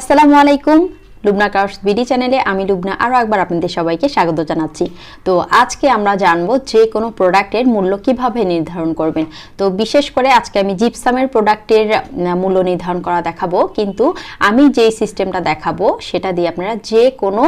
আসসালামু আলাইকুম। Lubna curse BD চ্যানেলে আমি লুবনা আরও একবার আপনাদের সবাইকে স্বাগত জানাচ্ছি। তো আজকে আমরা জানব যে কোনো প্রোডাক্টের মূল্য কীভাবে নির্ধারণ করবেন। তো বিশেষ করে আজকে আমি জিপসামের প্রোডাক্টের মূল্য নির্ধারণ করা দেখাবো। কিন্তু আমি যেই সিস্টেমটা দেখাবো, সেটা দিয়ে আপনারা যে কোনো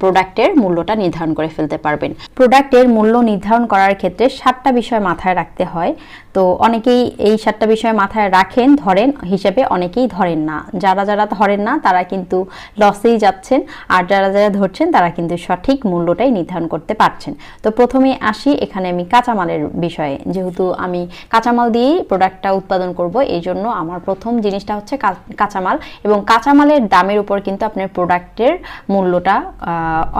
প্রোডাক্টের মূল্যটা নির্ধারণ করে ফেলতে পারবেন। প্রোডাক্টের মূল্য নির্ধারণ করার ক্ষেত্রে সাতটা বিষয় মাথায় রাখতে হয়। তো অনেকেই এই সাতটা বিষয় মাথায় রাখেন, ধরেন, হিসেবে অনেকেই ধরেন না। যারা যারা ধরেন না, তারা কিন্তু লসেই যাচ্ছেন, আর যারা যারা ধরছেন, তারা কিন্তু সঠিক মূল্যটাই নির্ধারণ করতে পারছেন। তো প্রথমে আসি, এখানে আমি কাঁচামালের বিষয়ে। যেহেতু আমি কাঁচামাল দিয়েই প্রোডাক্টটা উৎপাদন করব, এই জন্য আমার প্রথম জিনিসটা হচ্ছে কাঁচামাল। এবং কাঁচামালের দামের উপর কিন্তু আপনার প্রোডাক্টের মূল্যটা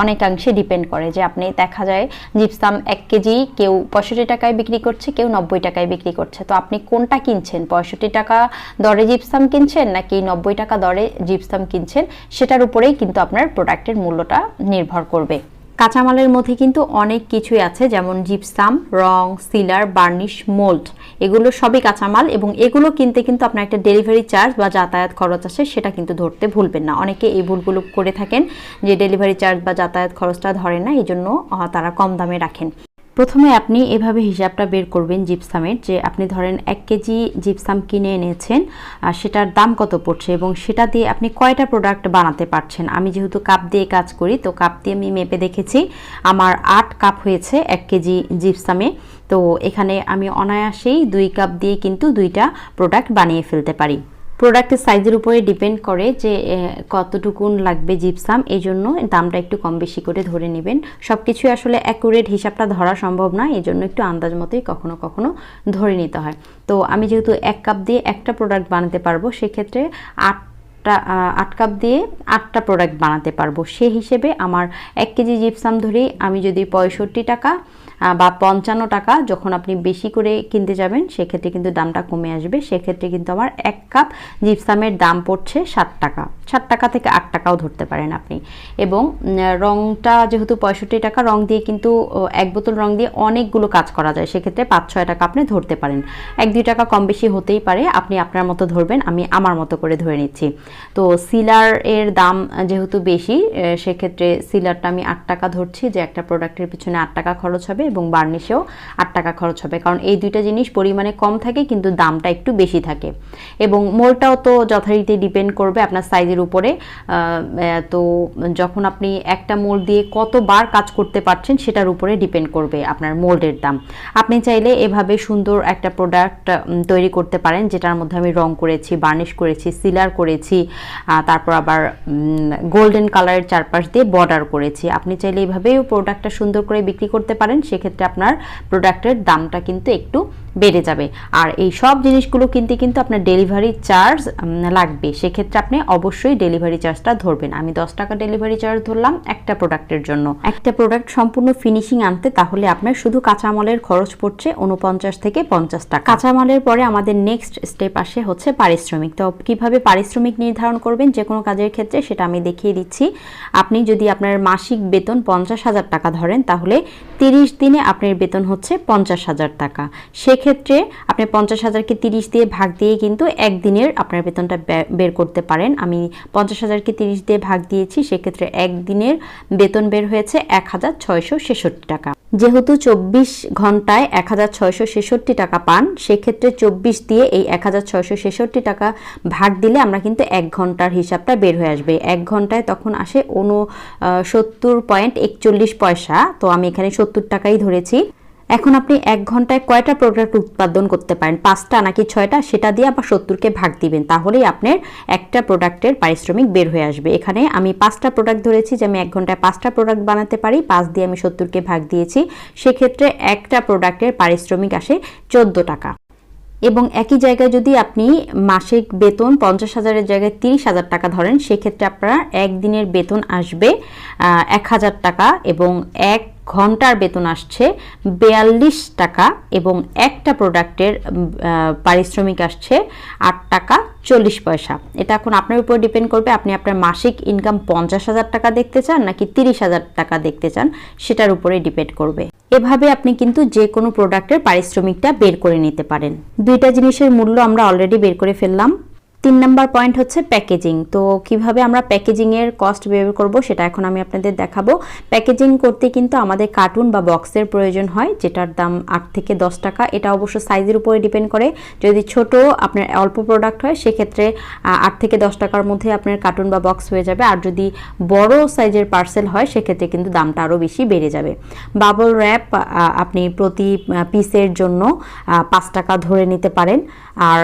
অনেকাংশে ডিপেন্ড করে। যে আপনি দেখা যায় জিপসাম এক কেজি কেউ পঁয়ষট্টি টাকায় বিক্রি করছে, কেউ নব্বই টাকায় বিক্রি করছে। তো আপনি কোনটা কিনছেন? পঁয়ষট্টি টাকা দরে জিপসাম কিনছেন নাকি নব্বই টাকা দরে জিপসাম কিনছেন? সেটার উপরেই কিন্তু আপনার প্রোডাক্টের মূল্যটা নির্ভর করবে। কাঁচামালের মধ্যে কিন্তু অনেক কিছুই আছে, যেমন জিপসাম রং সিলার বার্নিশ মোল্ড এগুলো সবই কাঁচামাল এবং এগুলো কিনতে কিন্তু আপনার একটা ডেলিভারি চার্জ বা যাতায়াত খরচ আছে, সেটা কিন্তু ধরতে ভুলবেন না। অনেকে এই ভুলগুলো করে থাকেন যে ডেলিভারি চার্জ বা যাতায়াত খরচটা ধরে না এই জন্য তারা কম দামে রাখেন। প্রথমে আপনি এভাবে হিসাবটা বের করবেন জিপসামের যে আপনি ধরেন এক কেজি জিপসাম কিনে এনেছেন সেটার দাম কত পড়ছে এবং সেটা দিয়ে আপনি কয়টা প্রোডাক্ট বানাতে পারছেন? আমি যেহেতু কাপ দিয়ে কাজ করি, তো কাপ দিয়ে আমি মেপে দেখেছি, আমার আট কাপ হয়েছে এক কেজি জিপসামে। তো এখানে আমি অনায়াসেই দুই কাপ দিয়ে কিন্তু দুইটা প্রোডাক্ট বানিয়ে ফেলতে পারি। প্রোডাক্টের সাইজের উপরে ডিপেন্ড করে যে কতটুকুন লাগবে জিপসাম এই জন্য দামটা একটু কম বেশি করে ধরে নেবেন। সব কিছুই আসলে অ্যাকুরেট হিসাবটা ধরা সম্ভব না এই জন্য একটু আন্দাজ মতোই কখনো কখনো ধরে নিতে হয়। তো আমি যেহেতু এক কাপ দিয়ে একটা প্রোডাক্ট বানাতে পারব, সেক্ষেত্রে আট আটটা আট কাপ দিয়ে আটটা প্রোডাক্ট বানাতে পারব। সে হিসেবে আমার এক কেজি জিপসাম ধরেই আমি যদি পঁয়ষট্টি টাকা বা পঞ্চান্ন টাকা যখন আপনি বেশি করে কিনতে যাবেন, সেক্ষেত্রে কিন্তু দামটা কমে আসবে। সেক্ষেত্রে কিন্তু আমার এক কাপ জিপসামের দাম পড়ছে ষাট টাকা। ষাট টাকা থেকে আট টাকাও ধরতে পারেন আপনি। এবং রংটা যেহেতু পঁয়ষট্টি টাকা, রং দিয়ে কিন্তু এক বোতল রং দিয়ে অনেকগুলো কাজ করা যায়। সেক্ষেত্রে পাঁচ, ছয় টাকা আপনি ধরতে পারেন। এক, দুই টাকা কম বেশি হতেই পারে। আপনি আপনার মতো ধরবেন, আমি আমার মতো করে ধরে নিচ্ছি। তো সিলার এর দাম যেহেতু বেশি সেক্ষেত্রে সিলারটা আমি আট টাকা ধরছি যে একটা প্রোডাক্টের পিছনে আট টাকা খরচ হবে। এবং বার্নিশেও আট টাকা খরচ হবে। কারণ এই দুইটা জিনিস পরিমাণে কম থাকে, কিন্তু দামটা একটু বেশি থাকে। এবং মোলটাও তো যথারীতি ডিপেন্ড করবে আপনার সাইজের উপরে। তো যখন আপনি একটা মোল্ড দিয়ে কতবার কাজ করতে পারছেন, সেটার উপরে ডিপেন্ড করবে আপনার মোল্ডের দাম। আপনি চাইলে এভাবে সুন্দর একটা প্রোডাক্ট তৈরি করতে পারেন, যেটার মধ্যে আমি রং করেছি, বার্নিশ করেছি সিলার করেছি তারপর আবার গোল্ডেন কালারের চারপাশ দিয়ে বর্ডার করেছি। আপনি চাইলে এইভাবেও প্রোডাক্টটা সুন্দর করে বিক্রি করতে পারেন সেক্ষেত্রে আপনার প্রোডাক্টের দামটা কিন্তু একটু বেড়ে যাবে। আর এই সব জিনিসগুলো কিনতে, কিন্তু আপনার ডেলিভারি চার্জ লাগবে। সেক্ষেত্রে আপনি অবশ্যই ডেলিভারি চার্জটা ধরবেন। আমি দশ টাকা ডেলিভারি চার্জ ধরলাম একটা প্রোডাক্টের জন্য। একটা প্রোডাক্ট সম্পূর্ণ ফিনিশিং আনতে তাহলে আপনার শুধু কাঁচামালের খরচ পড়ছে উনপঞ্চাশ থেকে পঞ্চাশ টাকা। কাঁচামালের পরে আমাদের নেক্সট স্টেপ আসে হচ্ছে পারিশ্রমিক। তো কীভাবে পারিশ্রমিক নির্ধারণ করবেন যে কোনো কাজের ক্ষেত্রে সেটা আমি দেখিয়ে দিচ্ছি। আপনি যদি আপনার মাসিক বেতন পঞ্চাশ হাজার টাকা ধরেন তাহলে তিরিশ দিনে আপনার বেতন হচ্ছে পঞ্চাশ হাজার টাকা। সেক্ষেত্রে আপনি পঞ্চাশ হাজারকে তিরিশ দিয়ে ভাগ দিয়ে কিন্তু একদিনের আপনার বেতনটা বের করতে পারেন। আমি পঞ্চাশ হাজারকে তিরিশ দিয়ে ভাগ দিয়েছি, সেক্ষেত্রে একদিনের বেতন বের হয়েছে এক হাজার ছয়শো ছেষট্টি টাকা। যেহেতু চব্বিশ ঘন্টায় এক হাজার ছয়শো ছেষট্টি টাকা পান, সেক্ষেত্রে চব্বিশ দিয়ে এই এক হাজার ছয়শো ছেষট্টি টাকা ভাগ দিলে আমরা কিন্তু এক ঘণ্টার হিসাবটা বের হয়ে আসবে। এক ঘন্টায় তখন আসে উন সত্তর পয়েন্ট একচল্লিশ পয়সা, তো আমি এখানে সত্তর টাকাই ধরেছি। এখন আপনি এক ঘন্টায় কয়টা প্রোডাক্ট উৎপাদন করতে পারেন? পাঁচটা নাকি ছয়টা? সেটা দিয়ে আবার সত্তরকে ভাগ দিবেন। তাহলেই আপনার একটা প্রোডাক্টের পারিশ্রমিক বের হয়ে আসবে। এখানে আমি পাঁচটা প্রোডাক্ট ধরেছি যে আমি এক ঘন্টায় পাঁচটা প্রোডাক্ট বানাতে পারি। পাঁচ দিয়ে আমি সত্তরকে ভাগ দিয়েছি। সেক্ষেত্রে একটা প্রোডাক্টের পারিশ্রমিক আসে চোদ্দ টাকা। এবং একই জায়গায় যদি আপনি মাসিক বেতন পঞ্চাশ হাজারের জায়গায় তিরিশ হাজার টাকা ধরেন, সেক্ষেত্রে আপনার একদিনের বেতন আসবে এক হাজার টাকা এবং এক ঘণ্টার বেতন আসছে বেয়াল্লিশ টাকা এবং একটা প্রোডাক্টের পারিশ্রমিক আসছে আট টাকা চল্লিশ পয়সা। এটা এখন আপনার উপর ডিপেন্ড করবে, আপনি আপনার মাসিক ইনকাম পঞ্চাশ হাজার টাকা দেখতে চান নাকি তিরিশ হাজার টাকা দেখতে চান, সেটার উপরে ডিপেন্ড করবে। এভাবে আপনি কিন্তু যে কোনো প্রোডাক্টের পারিশ্রমিকটা বের করে নিতে পারেন। দুইটা জিনিসের মূল্য আমরা অলরেডি বের করে ফেললাম। তিন নাম্বার পয়েন্ট হচ্ছে প্যাকেজিং তো কীভাবে আমরা প্যাকেজিংয়ের কস্ট বের করব সেটা এখন আমি আপনাদের দেখাবো। প্যাকেজিং করতে কিন্তু আমাদের কার্টুন বা বক্সের প্রয়োজন হয়, যেটার দাম আট থেকে দশ টাকা। এটা অবশ্য সাইজের উপরে ডিপেন্ড করে। যদি ছোট আপনার অল্প প্রোডাক্ট হয়, সেক্ষেত্রে আট থেকে দশ টাকার মধ্যে আপনার কার্টুন বা বক্স হয়ে যাবে। আর যদি বড় সাইজের পার্সেল হয়, সেক্ষেত্রে কিন্তু দামটা আরও বেশি বেড়ে যাবে। বাবল র্যাপ আপনি প্রতি পিসের জন্য পাঁচ টাকা ধরে নিতে পারেন। আর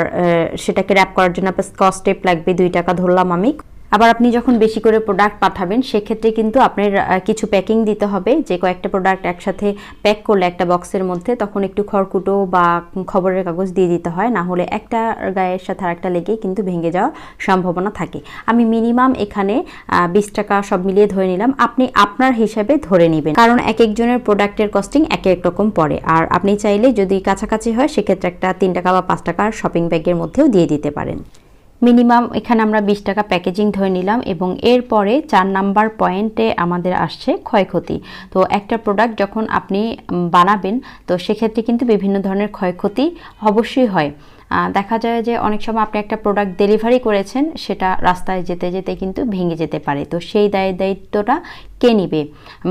সেটাকে র্যাপ করার জন্য আপনার স্কচ টেপ লাগবে, দুই টাকা ধরলাম আমি। আবার আপনি যখন বেশি করে প্রোডাক্ট পাঠাবেন, সেক্ষেত্রে কিন্তু আপনার কিছু প্যাকিং দিতে হবে। যে কয়েকটা প্রোডাক্ট একসাথে প্যাক করলে একটা বক্সের মধ্যে, তখন একটু খড়কুটো বা খবরের কাগজ দিয়ে দিতে হয়। না হলে একটা গায়ের সাথে আরেকটা লেগে কিন্তু ভেঙে যাওয়ার সম্ভাবনা থাকে। আমি মিনিমাম এখানে বিশ টাকা সব মিলিয়ে ধরে নিলাম। আপনি আপনার হিসাবে ধরে নেবেন। কারণ এক একজনের প্রোডাক্টের কস্টিং এক এক রকম পড়ে। আর আপনি চাইলে যদি কাছাকাছি হয়, সেক্ষেত্রে একটা তিন টাকা বা পাঁচ টাকার শপিং ব্যাগের মধ্যেও দিয়ে দিতে পারেন। মিনিমাম এখানে আমরা বিশ টাকা প্যাকেজিং ধরে নিলাম এবং এরপরে চার নাম্বার পয়েন্টে আমাদের আসছে ক্ষয়ক্ষতি। তো একটা প্রোডাক্ট যখন আপনি বানাবেন, তো সেক্ষেত্রে কিন্তু বিভিন্ন ধরনের ক্ষয়ক্ষতি অবশ্যই হয়। দেখা যায় যে অনেক সময় আপনি একটা প্রোডাক্ট ডেলিভারি করেছেন, সেটা রাস্তায় যেতে যেতে কিন্তু ভেঙে যেতে পারে। তো সেই দায় দায়িত্বটা কে নিবে?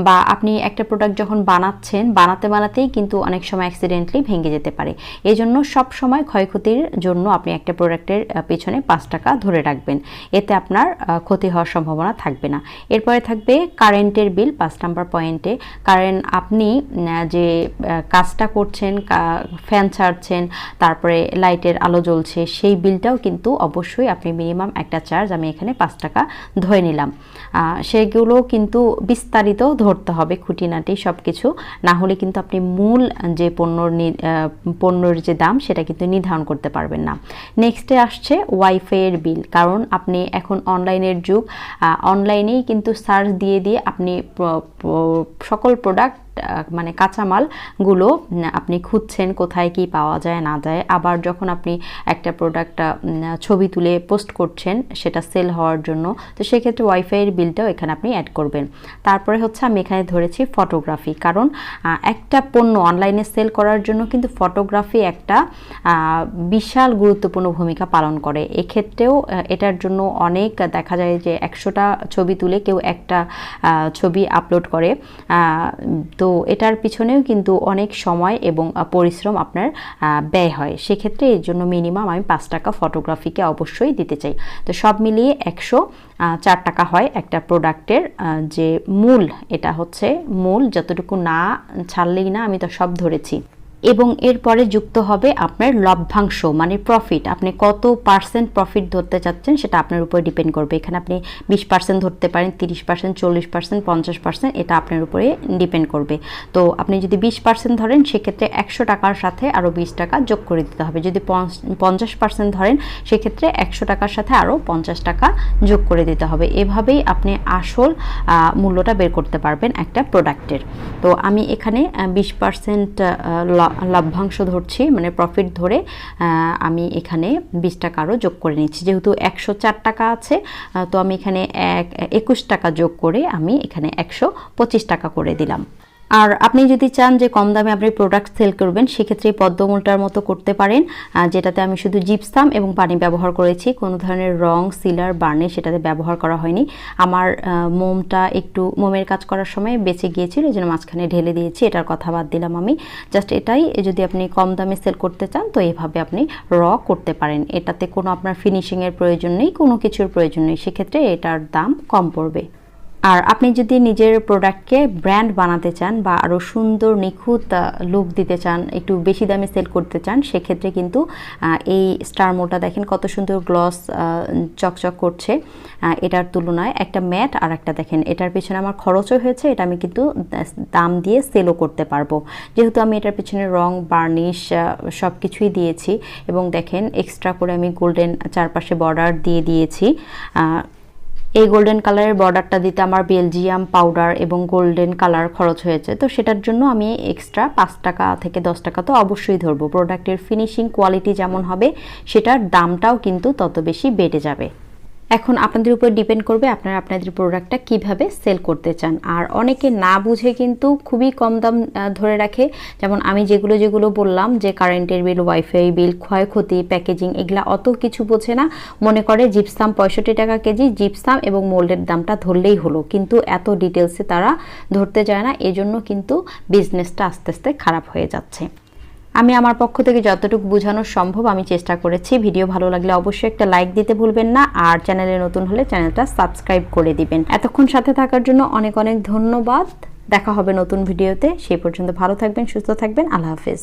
বা আপনি একটা প্রোডাক্ট যখন বানাচ্ছেন, বানাতে বানাতেই কিন্তু অনেক সময় অ্যাক্সিডেন্টলি ভেঙে যেতে পারে। এই জন্য সব সময় ক্ষয়ক্ষতির জন্য আপনি একটা প্রোডাক্টের পেছনে পাঁচ টাকা ধরে রাখবেন। এতে আপনার ক্ষতি হওয়ার সম্ভাবনা থাকবে না। এরপরে থাকবে কারেন্টের বিল পাঁচ নাম্বার পয়েন্টে কারণ আপনি যে কাজটা করছেন ফ্যান ছাড়ছেন, তারপরে লাইটের আলো জ্বলছে, সেই বিলটাও কিন্তু অবশ্যই আপনি মিনিমাম একটা চার্জ আমি এখানে পাঁচ টাকা ধরে নিলাম। সেগুলো কিন্তু বিস্তারিত ধরতে হবে খুঁটিনাটি সব কিছু না হলে কিন্তু আপনি মূল যে পণ্যর পণ্যর যে দাম, সেটা কিন্তু নির্ধারণ করতে পারবেন না। নেক্সটে আসছে ওয়াইফাইয়ের বিল কারণ আপনি এখন অনলাইনের যুগ অনলাইনেই কিন্তু সার্চ দিয়ে দিয়ে আপনি সকল প্রোডাক্ট মানে কাঁচামালগুলো আপনি খুঁজছেন কোথায় কি পাওয়া যায়, না যায়, আবার যখন আপনি একটা প্রোডাক্ট ছবি তুলে পোস্ট করছেন, সেটা সেল হওয়ার জন্য, তো সেক্ষেত্রে ওয়াইফাইয়ের বিলটাও এখানে আপনি অ্যাড করবেন। তারপরে হচ্ছে আমি এখানে ধরেছি ফটোগ্রাফি কারণ একটা পণ্য অনলাইনে সেল করার জন্য কিন্তু ফটোগ্রাফি একটা বিশাল গুরুত্বপূর্ণ ভূমিকা পালন করে। এক্ষেত্রেও এটার জন্য অনেক দেখা যায় যে একশোটা ছবি তুলে কেউ একটা ছবি আপলোড করে তো এটার পিছনেও কিন্তু অনেক সময় এবং পরিশ্রম আপনার ব্যয় হয়। সেক্ষেত্রে এর জন্য মিনিমাম আমি পাঁচ টাকা ফটোগ্রাফিকে অবশ্যই দিতে চাই। তো সব মিলিয়ে একশো চার টাকা হয় একটা প্রোডাক্টের যে মূল, এটা হচ্ছে মূল। যতটুকু না ছাড়লেই না আমি তো সব ধরেছি। এবং এরপরে যুক্ত হবে আপনার লভ্যাংশ মানে প্রফিট আপনি কত পার্সেন্ট প্রফিট ধরতে চাচ্ছেন সেটা আপনার উপরে ডিপেন্ড করবে। এখানে আপনি বিশ পার্সেন্ট ধরতে পারেন, তিরিশ পার্সেন্ট চল্লিশ পার্সেন্ট পঞ্চাশ পার্সেন্ট এটা আপনার উপরে ডিপেন্ড করবে। তো আপনি যদি বিশ পার্সেন্ট ধরেন, সেক্ষেত্রে একশো টাকার সাথে আরও বিশ টাকা যোগ করে দিতে হবে। যদি পঞ্চাশ পার্সেন্ট ধরেন, সেক্ষেত্রে একশো টাকার সাথে আরও পঞ্চাশ টাকা যোগ করে দিতে হবে। এভাবেই আপনি আসল মূল্যটা বের করতে পারবেন একটা প্রোডাক্টের তো আমি এখানে বিশ পার্সেন্ট লভ্যাংশ ধরছি মানে প্রফিট ধরে আমি এখানে বিশ টাকা আরও যোগ করে নিচ্ছি। যেহেতু একশো চার টাকা আছে তো আমি এখানে এক, একুশ টাকা যোগ করে আমি এখানে একশো পঁচিশ টাকা করে দিলাম। আর আপনি যদি চান যে কম দামে আপনি প্রোডাক্ট সেল করবেন, সেক্ষেত্রে পদ্মমূলটার মতো করতে পারেন। যেটাতে আমি শুধু জিপসাম এবং পানি ব্যবহার করেছি, কোনো ধরনের রং সিলার বার্নে সেটাতে ব্যবহার করা হয়নি। আমার মোমটা একটু মোমের কাজ করার সময় বেঁচে গিয়েছিল, এই জন্য মাঝখানে ঢেলে দিয়েছি, এটার কথা বাদ দিলাম আমি। জাস্ট এটাই যদি আপনি কম দামে সেল করতে চান, তো এভাবে আপনি র করতে পারেন। এটাতে কোনো আপনার ফিনিশিংয়ের প্রয়োজন নেই, কোনো কিছুর প্রয়োজন নেই, সেক্ষেত্রে এটার দাম কম পড়বে। আর আপনি যদি নিজের প্রোডাক্টকে ব্র্যান্ড বানাতে চান বা আরও সুন্দর, নিখুঁত লুক দিতে চান, একটু বেশি দামে সেল করতে চান, সেক্ষেত্রে কিন্তু এই স্টার মোটা দেখেন কত সুন্দর গ্লস চকচক করছে। এটার তুলনায় একটা ম্যাট আর একটা দেখেন, এটার পেছনে আমার খরচও হয়েছে, এটা আমি কিন্তু দাম দিয়ে সেলও করতে পারব। যেহেতু আমি এটার পেছনে রং বার্নিশ সব কিছুই দিয়েছি এবং দেখেন এক্সট্রা করে আমি গোল্ডেন চারপাশে বর্ডার দিয়ে দিয়েছি। এই গোল্ডেন কালারের বর্ডারটা দিতে আমার বেলজিয়াম পাউডার এবং গোল্ডেন কালার খরচ হয়েছে। তো সেটার জন্য আমি এক্সট্রা পাঁচ টাকা থেকে দশ টাকা তো অবশ্যই ধরবো। প্রোডাক্টের ফিনিশিং কোয়ালিটি যেমন হবে, সেটার দামটাও কিন্তু তত বেশি বেড়ে যাবে। এখন আপনাদের উপর ডিপেন্ড করবে আপনারা আপনাদের প্রোডাক্টটা কীভাবে সেল করতে চান। আর অনেকে না বুঝে কিন্তু খুবই কম দাম ধরে রাখে। যেমন আমি যেগুলো যেগুলো বললাম যে কারেন্টের বিল ওয়াইফাই বিল ক্ষয়ক্ষতি প্যাকেজিং এগুলা অত কিছু বোঝে না। মনে করে জিপসাম পঁয়ষট্টি টাকা কেজি জিপসাম এবং মোল্ডের দামটা ধরলেই হলো। কিন্তু এত ডিটেলসে তারা ধরতে যায় না। এজন্য কিন্তু বিজনেসটা আস্তে আস্তে খারাপ হয়ে যাচ্ছে। আমি আমার পক্ষ থেকে যতটুকু বোঝানো সম্ভব আমি চেষ্টা করেছি। ভিডিও ভালো লাগলে অবশ্যই একটা লাইক দিতে ভুলবেন না আর চ্যানেলে নতুন হলে চ্যানেলটা সাবস্ক্রাইব করে দিবেন। এতক্ষণ সাথে থাকার জন্য অনেক অনেক ধন্যবাদ। দেখা হবে নতুন ভিডিওতে। সেই পর্যন্ত ভালো থাকবেন, সুস্থ থাকবেন। আল্লাহ হাফেজ।